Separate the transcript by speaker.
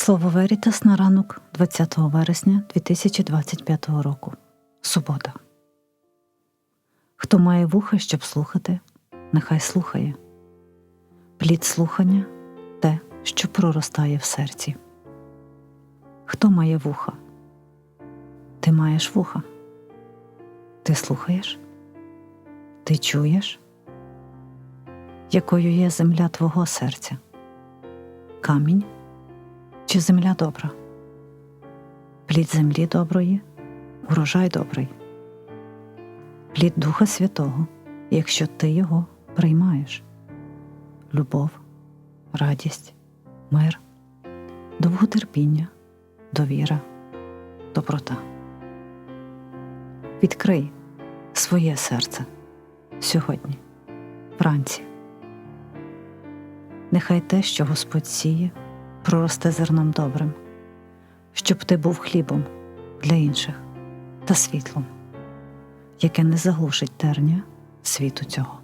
Speaker 1: Слово Верітас на ранок 20 вересня 2025 року. Субота. Хто має вуха, щоб слухати, нехай слухає. Плід слухання те, що проростає в серці. Хто має вуха? Ти маєш вуха. Ти слухаєш? Ти чуєш? Якою є земля твого серця? Камінь чи земля добра? Плід землі доброї, урожай добрий, плід Духа Святого, якщо ти його приймаєш, любов, радість, мир, довготерпіння, довіра, доброта. Відкрий своє серце сьогодні, вранці. Нехай те, що Господь сіє, проросте зерном добрим, щоб ти був хлібом для інших та світлом, яке не заглушить терня світу цього.